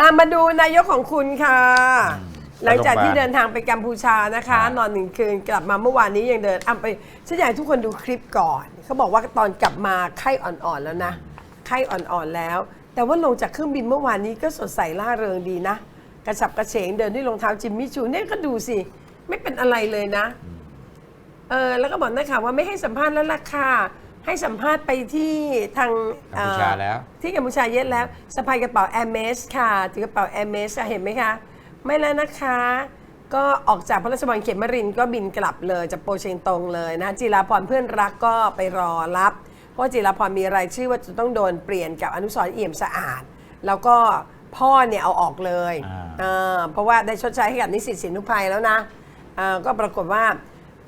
อะมาดูนายกของคุณค่ะ หลังจากที่โรงพยาบาลเดินทางไปกัมพูชานะคะอ่านอนหนึ่งคืนกลับมาเมื่อวานนี้ยังเดินอะไปฉันอยากให้ทุกคนดูคลิปก่อน เขาบอกว่าตอนกลับมาไข้อ่อนๆแล้วนะ ไข้อ่อนๆแล้ว แต่ว่าลงจากเครื่องบินเมื่อวานนี้ก็สดใสร่าเริงดีนะ กระฉับกระเฉงเดินด้วยรองเท้าจิมมี่ชูเนี่ยก็ดูสิ ไม่เป็นอะไรเลยนะ เออแล้วก็บอกนักข่าวว่าไม่ให้สัมภาษณ์แล้วล่ะค่ะ ให้สัมภาษณ์ไปที่ทางกัมพูชาแล้วเอ่อที่กัมพูชาเย็ดแล้วสะพายกระเป๋าแอร์เมสค่ะถือกระเป๋าแอร์เมสเห็นไหมคะ ไม่แล้วนะคะ ก็ออกจากพระราชวังเขมรินทร์ก็บินกลับเลยจากโปเชงตงเลยนะจิราพรเพื่อนรักก็ไปรอรับ เพราะว่าจิราพรมีรายชื่อว่าจะต้องโดนเปลี่ยนกับอนุสรณ์เอี่ยมสะอาด แล้วก็พ่อเนี่ยเอาออกเลยอ่าเออเพราะว่าได้ชดใช้ให้กับนิสิตสินุภัยแล้วนะเอ่อก็ปรากฏว่า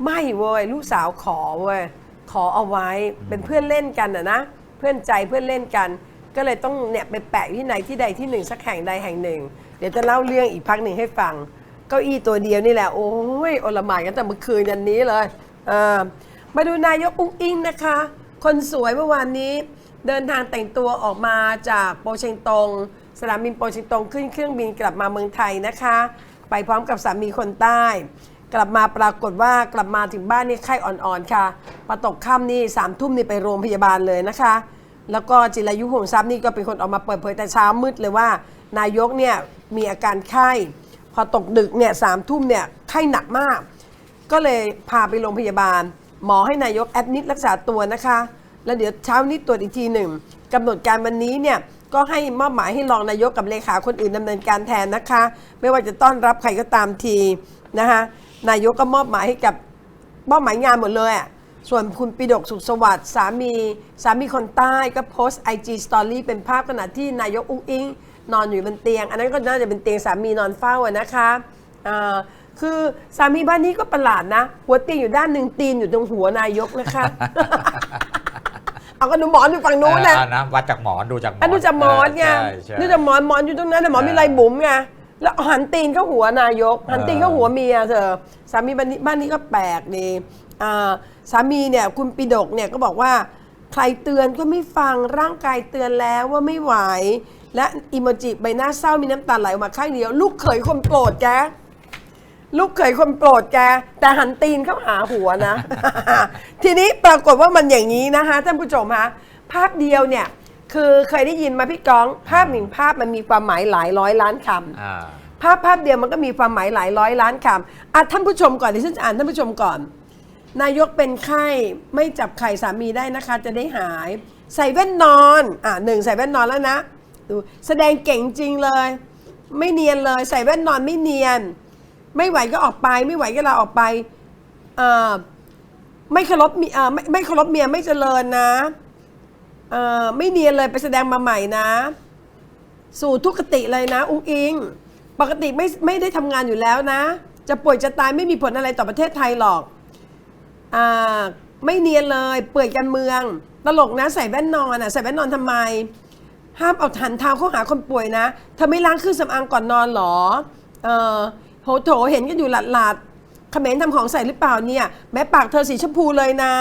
ไม่เว้ยลูกสาวขอเว้ย ขอเอาไว้เป็นเพื่อนเล่นกันอะนะเพื่อนใจเพื่อนเล่นกัน ก็เลยต้องเนี่ยไปแปะที่ไหนที่ใดที่หนึ่งสักแห่งใดแห่งหนึ่ง เดี๋ยวจะเล่าเรื่องอีกพักหนึ่งให้ฟัง เก้าอี้ตัวเดียวนี่แหละ โอ้ยอลหมานกันแต่เมื่อคืนยันนี้เลยเออมาดูนายกอุ้งอิงนะคะ คนสวยเมื่อวานนี้ เดินทางแต่งตัวออกมาจากโปเชงตงสนามบินโปเชงตงขึ้นเครื่องบินกลับมาเมืองไทยนะคะ ไปพร้อมกับสามีคนใต้ กลับมาปรากฏว่ากลับมาถึงบ้านนี่ไข้อ่อนๆค่ะพอตกค่ำนี่สามทุ่มนี่ไปโรงพยาบาลเลยนะคะ แล้วก็จิรายุห่วงทรัพย์นี่ก็เป็นคนออกมาเปิดเผยแต่เช้ามืดเลยว่า นายกเนี่ยมีอาการไข้ พอตกดึกเนี่ยสามทุ่มเนี่ยไข้หนักมาก ก็เลยพาไปโรงพยาบาล หมอให้นายกแอดมิดรักษาตัวนะคะ แล้วเดี๋ยวเช้านี้ตรวจอีกทีหนึ่งกำหนดการวันนี้เนี่ยก็ให้มอบหมายให้รองนายกกับเลขาคนอื่นดำเนินการแทนนะคะ ไม่ว่าจะต้อนรับใครก็ตามทีนะคะ นายกก็มอบหมายให้กับมอบหมายงานหมดเลยอะส่วนคุณปิดกสุขสวัสดิ์สามี สามีคนใต้ก็โพสต์ IG Story เป็นภาพขณะที่นายกอุ้งอิง นอนอยู่บนเตียง อันนั้นก็น่าจะเป็นเตียงสามีนอนเฝ้าอะนะคะอ่าคือสามีบ้านนี้ก็ประหลาดนะ หัวเตียงอยู่ด้านหนึ่งตีนอยู่ตรงหัวนายกนะคะ เอาก็ดูหมอนอยู่ฝั่งนู้นนะเออนะวัดจากหมอนดูจากหมอนอันดูจากหมอนไงใช่ใช่ ดูจากหมอนหมอนอยู่ตรงนั้นนะหมอนมีลายบุ๋มไง แล้วหันตีนเข้าหัวนายก หันตีนเข้าหัวเมียเธอสามีบ้านนี้บ้านนี้ก็แปลกดีอ่าสามีเนี่ยคุณปิดกเนี่ยก็บอกว่า ใครเตือนก็ไม่ฟังร่างกายเตือนแล้วว่าไม่ไหว และอิโมจิใบหน้าเศร้ามีน้ำตาไหลออกมาข้างเดียว ลูกเขยคนโปรดแกลูกเขยคนโปรดแก แต่หันตีนเข้าหาหัวนะ ทีนี้ปรากฏว่ามันอย่างนี้นะคะท่านผู้ชมคะภาพเดียวเนี่ย คือเคยได้ยินมาพี่ก้อง ภาพหนึ่งภาพมันมีความหมายหลายร้อยล้านคำ อ่า ภาพภาพเดียวมันก็มีความหมายหลายร้อยล้านคำอะท่านผู้ชมก่อนดิฉันจะอ่านท่านผู้ชมก่อน นายกเป็นไข้ไม่จับไข่สามีได้นะคะ จะได้หาย ใส่แว่นนอนอะหนึ่งใส่แว่นนอนแล้วนะดูแสดงเก่งจริงเลย ไม่เนียนเลยใส่แว่นนอนไม่เนียน ไม่ไหวก็ออกไป ไม่ไหวก็ลาออกไปเอ่อไม่เคารพเมียเอ่อไม่ไม่เคารพเมียไม่เจริญนะ เออไม่เนียนเลยไปแสดงมาใหม่นะ สู่ทุกขติเลยนะอุ้งอิง ปกติไม่ไม่ได้ทำงานอยู่แล้วนะ จะป่วยจะตายไม่มีผลอะไรต่อประเทศไทยหรอกอ่าไม่เนียนเลยเปื่อยกันเมือง ตลกนะใส่แว่นนอนอะใส่แว่นนอนทำไม ห้ามเอาหันเท้าเข้าหาคนป่วยนะเธอไม่ล้างเครื่องสำอางก่อนนอนหรอเออโหโถเห็นกันอยู่หลัดหลัดเขมรทำของใส่หรือเปล่าเนี่ย แม้ปากเธอสีชมพูเลยนะ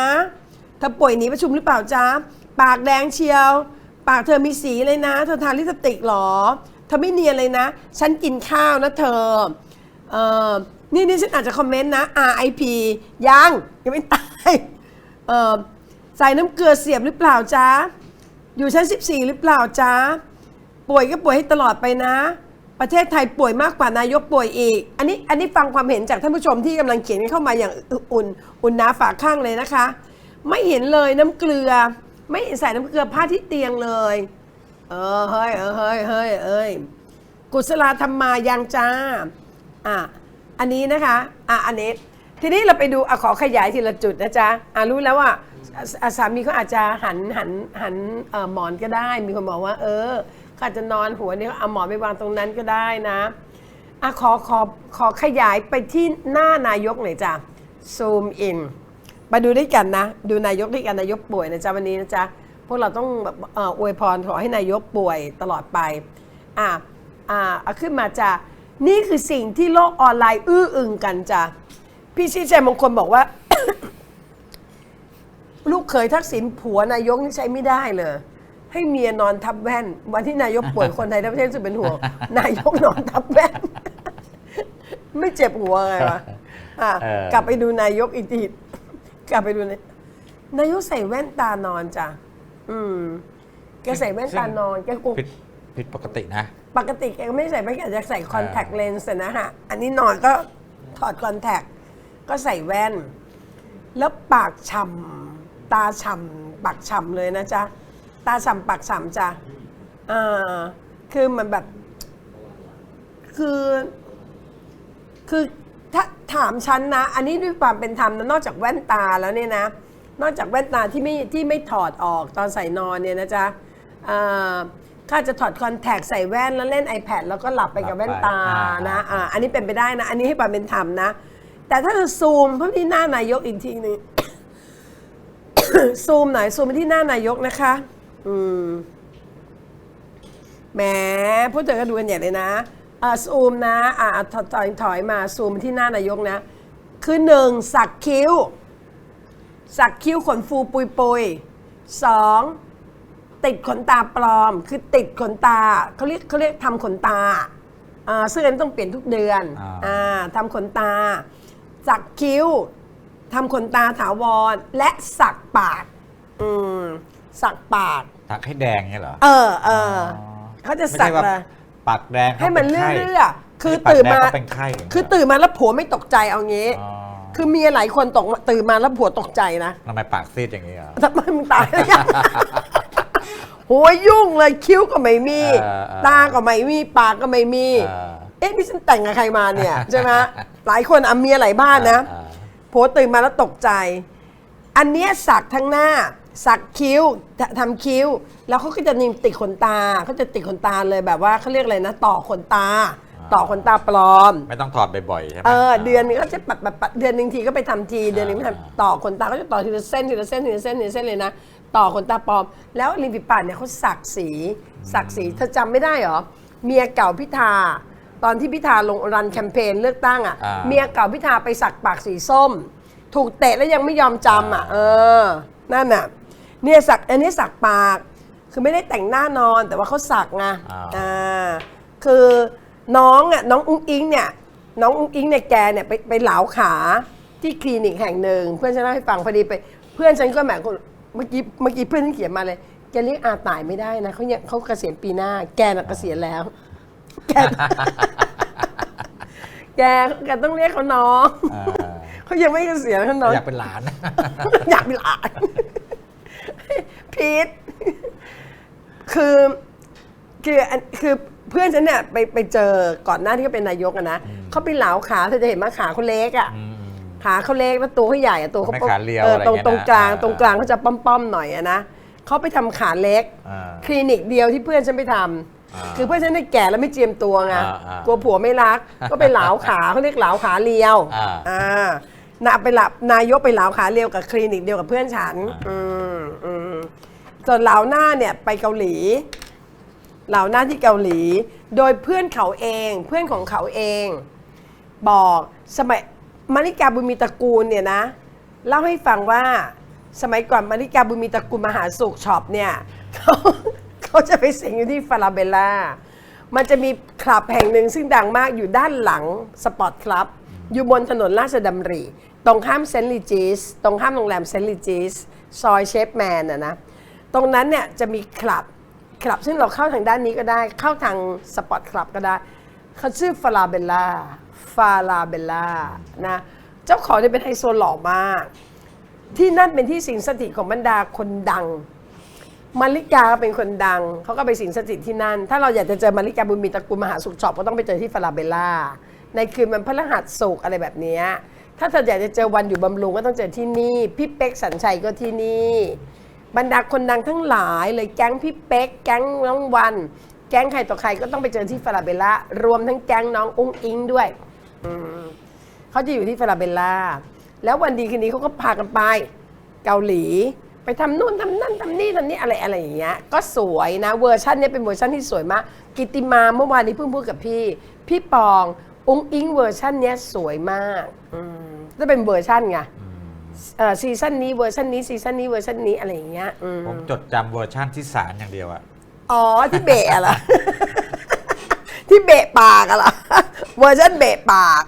เธอป่วยหนีประชุมหรือเปล่าจ๊ะ ปากแดงเชียว ปากเธอมีสีเลยนะ เธอทาลิปสติกเหรอ เธอไม่เนียนเลยนะ ฉันกินข้าวนะเธอเออนี่นี่ฉันอาจจะคอมเมนต์นะ RIP ยัง ยังไม่ตายเออใส่น้ำเกลือเสียบหรือเปล่าจ๊ะ อยู่ชั้น 14 หรือเปล่าจ๊ะ ป่วยก็ป่วยให้ตลอดไปนะ ประเทศไทยป่วยมากกว่านายกป่วยอีก อันนี้อันนี้ฟังความเห็นจากท่านผู้ชมที่กำลังเขียนเข้ามาอย่างอุ่น อุ่นหนาฝากข้างเลยนะคะ ไม่เห็นเลยน้ำเกลือ ไม่ใส่น้ำเกลือผ้าที่เตียงเลย เออเฮ้ยเออเฮ้ยเฮ้ยเอ้ยกุศลธรรมายังจ้าอะอันนี้นะคะอะอันนี้ทีนี้เราไปดูอขอขยายทีละจุดนะจ๊ะอะรู้แล้วว่าอะสามีเขาอาจจะหันหันหันหมอนก็ได้ มีคนบอกว่า เออเขาอาจจะนอนหัวเนี่ยเอาหมอนไปวางตรงนั้นก็ได้นะอะขอขอขอขยายไปที่หน้านายกหน่อยจ้ะซูมอิน มาดูด้วยกันนะ ดูนายกด้วยกันนายกป่วยนะจ๊ะวันนี้นะจ๊ะพวกเราต้องแบบเอ่ออวยพรขอให้นายกป่วยตลอดไปอะอ่าเอาขึ้นมาจ้ะนี่คือสิ่งที่โลกออนไลน์อื้ออึงกันจ้ะพี่ชี้แจงมงคลบอกว่า ลูกเขยทักษิณผัวนายกนี่ใช้ไม่ได้เลย ให้เมียนอนทับแว่น วันที่นายกป่วยคนไทยทั้งประเทศรู้สึกเป็นห่วงนายกนอนทับแว่น ไม่เจ็บหัวไงวะอะเออกลับไปดูนายกอีกที กลับไปดูนายนายกใส่แว่นตานอนจ้ะอืมแกใส่แว่นตานอนแกกลัวผิดผิดปกตินะ ปกติแกก็ไม่ใส่แว่นแกจะใส่คอนแทคเลนส์นะฮะ อันนี้นอนก็ถอดคอนแทคก็ใส่แว่น แล้วปากฉ่ำตาฉ่ำปากฉ่ำเลยนะจ๊ะ ตาฉ่ำปากฉ่ำจ้ะอ่าคือมันแบบ คือ คือ ถ้าถามฉันนะ อันนี้ด้วยความเป็นธรรมนะนอกจากแว่นตาแล้วเนี่ยนะ นอกจากแว่นตาที่ไม่ที่ไม่ถอดออกตอนใส่นอนเนี่ยนะจ๊ะอ่าข้าจะถอดคอนแทคใส่แว่นแล้วเล่น iPad แล้วก็หลับไปกับแว่นตาหลับไปนะอ่าอ่าอันนี้เป็นไปได้นะ อันนี้ให้ความเป็นธรรมนะ แต่ถ้าจะซูมเพื่อที่หน้านายกอีกทีหนึงซูมหน่อยซูมไปที่หน้านายกนะคะ อืมแหมพวกเธอก็ดูกันใหญ่เลยนะ อ่าซูมนะอ่าถอยถอยถอยมาซูมไปที่หน้านายกนะ คือหนึ่งสักคิ้ว สักคิ้วขนฟูปุยปุยสองติดขนตาปลอม คือติดขนตาเขาเรียกเขาเรียกทำขนตาอ่าซึ่งอันนต้องเปลี่ยนทุกเดือนอ่า อ่าทำขนตา สักคิ้วทำขนตาถาวร และสักปากอืมสักปากทักให้แดงเงี้ยเหรอ เออเออเขาจะไม่สัใช่กว่า เลย ปากแดงให้มันขาป็เรื่ไข้อยๆคือปากตื่นแดงมาเขาเป็นไข้ย่างเงี้ยคือตื่นมาแล้วผัวไม่ตกใจเอางี้อ๋อคือเมียหลายคนตกมาตื่นมาแล้วผัวตกใจนะทำไมปากซีดอย่างนี้เหรอทำไมมึงตายแล้วยังโหัวยุ่งเลยคิ้วก็ไม่มีเออเออตาก็ไม่มีปากก็ไม่มีเออเอ๊ะนี่ฉันแต่งกับใครมาเนี่ยใช่ไหมหลายคนอะเมียหลายบ้านนะอ่าผัวตื่นมาแล้วตกใจ อันเนี้ยสักทั้งหน้า สักคิ้วททำคิ้ว แล้วเขาก็จะนิมติดขนตาเขาจะติดขนตาเลยแบบว่าเขาเรียกอะไรนะ ต่อขนตา ต่อขนตาปลอม ไม่ต้องถอดบ่อยๆใช่ไหมเออเดือนนึงก็จะปัดปัดปัดเดือนหนึ่งทีก็ไปทำทีเดือนหนึงไม่ทำต่อขนตาก็จะต่อทีละเส้นทีละเส้นทีละเส้นทีละเส้นเลยนะต่อขนตาปลอม แล้วริมฝีปากเนี่ยเขาสักสีสักสีเธอจำไม่ได้เหรอเมียเก่าพิธาตอนที่พิธาลงรันแคมเปญเลือกตั้งอะอ่า เมียเก่าพิธาไปสักปากสีส้ม ถูกเตะแล้วยังไม่ยอมจำอะ เออ นั่นน่ะ เนี่ยสักอันนี้สักปาก คือไม่ได้แต่งหน้านอนแต่ว่าเขาสักไงอ่า อ่าคือน้องอะน้องอุ้งอิงเนี่ยน้องอุ้งอิงเนี่ยแกเนี่ยไปไปเหลาขาที่คลินิกแห่งหนึ่งเพื่อนฉันเล่าให้ฟังพอดีไป เพื่อนฉันก็แหมคนเมื่อกี้เมื่อกี้เพื่อนฉันเขียนมาเลยแกเรียกอาตายไม่ได้นะเขาเนี่ยเขาเกษียณปีหน้า แกน่ะเกษียณแล้ว แก แกแกต้องเรียกเขาน้อง อ่าเขายังไม่เกษียณเขาน้อง อยากเป็นหลาน อยากเป็นหลาน พีท คือคืออันคือเพื่อนฉันเนี่ยไปไปเจอก่อนหน้าที่เขาเป็นนายกอะนะเขาไปเหลาขาเธอจะเห็นมาขาเขาเล็กอะอืม ขาเขาเล็กแล้วตัวเขาใหญ่อะตัวเขาไม่ขาเรียวอออะไรตรงเงี้ยนะตรงกลางอ่า ตรงกลางเขาจะป้อมๆหน่อยอะนะเขาไปทำขาเล็ก อ่า คลินิกเดียวที่เพื่อนฉันไปทำอ่าคือเพื่อนฉันได้แก่แล้วไม่เจียมตัวไงอ่าอ่ากลัวผัวไม่รัก ก็ไปเหลาขาเขาเรียกเหลาขาเรียวอ่า อ่านาไปหลับนายกไปเหลาขาเรียวกับคลินิกเดียวกับเพื่อนฉันอืมอืม ส่วนเหล่าหน้าเนี่ยไปเกาหลี เหล่าหน้าที่เกาหลี โดยเพื่อนเขาเองเพื่อนของเขาเอง บอกสมัยมาริกาบุญมีตระกูลเนี่ยนะเล่าให้ฟังว่าสมัยก่อนมาริกาบุญมีตระกูลมหาสุขช็อปเนี่ยเขาเขาจะไปสิงอยู่ที่ฟาราเบลล่ามันจะมีคลับแห่งหนึ่งซึ่งดังมากอยู่ด้านหลังสปอร์ตคลับ อยู่บนถนนราชดำริ ตรงข้ามเซนต์ลีจิสตรงข้ามโรงแรมเซนต์ลีจิสซอยเชฟแมนอะนะ ตรงนั้นเนี่ยจะมีคลับคลับซึ่งเราเข้าทางด้านนี้ก็ได้ เข้าทางสปอร์ตคลับก็ได้เขาชื่อฟาราเบลล่าฟาราเบลล่านะเจ้าของเนี่ยเป็นไฮโซหล่อมาก ที่นั่นเป็นที่สิงสถิตของบรรดาคนดังมาริกาเป็นคนดัง เขาก็ไปสิงสถิตที่นั่น ถ้าเราอยากจะเจอมาริกาบุญมีตระกูลมหาสุขชอปก็ต้องไปเจอที่ฟาราเบลล่า ในคืนวันพฤหัสสุกอะไรแบบนี้ถ้าเธออยากจะเจอวันอยู่บำรุงก็ต้องเจอที่นี่ พี่เป๊กสัญชัยก็ที่นี่ บรรดาคนดังทั้งหลายเลยแก๊งพี่เป๊ก แก๊งน้องวัน แก๊งใครต่อใครก็ต้องไปเจอที่ฟาราเบลล่ารวมทั้งแก๊งน้องอุ้งอิงด้วยอืมเขาจะอยู่ที่ฟาราเบลล่าแล้ววันดีคืนนี้เขาก็พากันไป เกาหลี ไปทำนู่นทำนั่นทำนี่ทำนี่อะไรอะไรอย่างเงี้ยก็สวยนะเวอร์ชันเนี้ยเป็นเวอร์ชันที่สวยมาก กิติมาเมื่อวานนี้เพิ่งพูดกับพี่ พี่ปอง อุ้งอิงเวอร์ชันเนี้ยสวยมากอืมจะเป็นเวอร์ชันไงอ่อ ซีซั่นนี้เวอร์ชันนี้ซีซั่นนี้เวอร์ชันนี้อะไรอย่างเงี้ยอืมผมจดจำเวอร์ชั่นที่สารอย่างเดียวอะอ๋อที่เบะอะเหรอ ที่เบะปากอะเหรอเวอร์ชันเบะปาก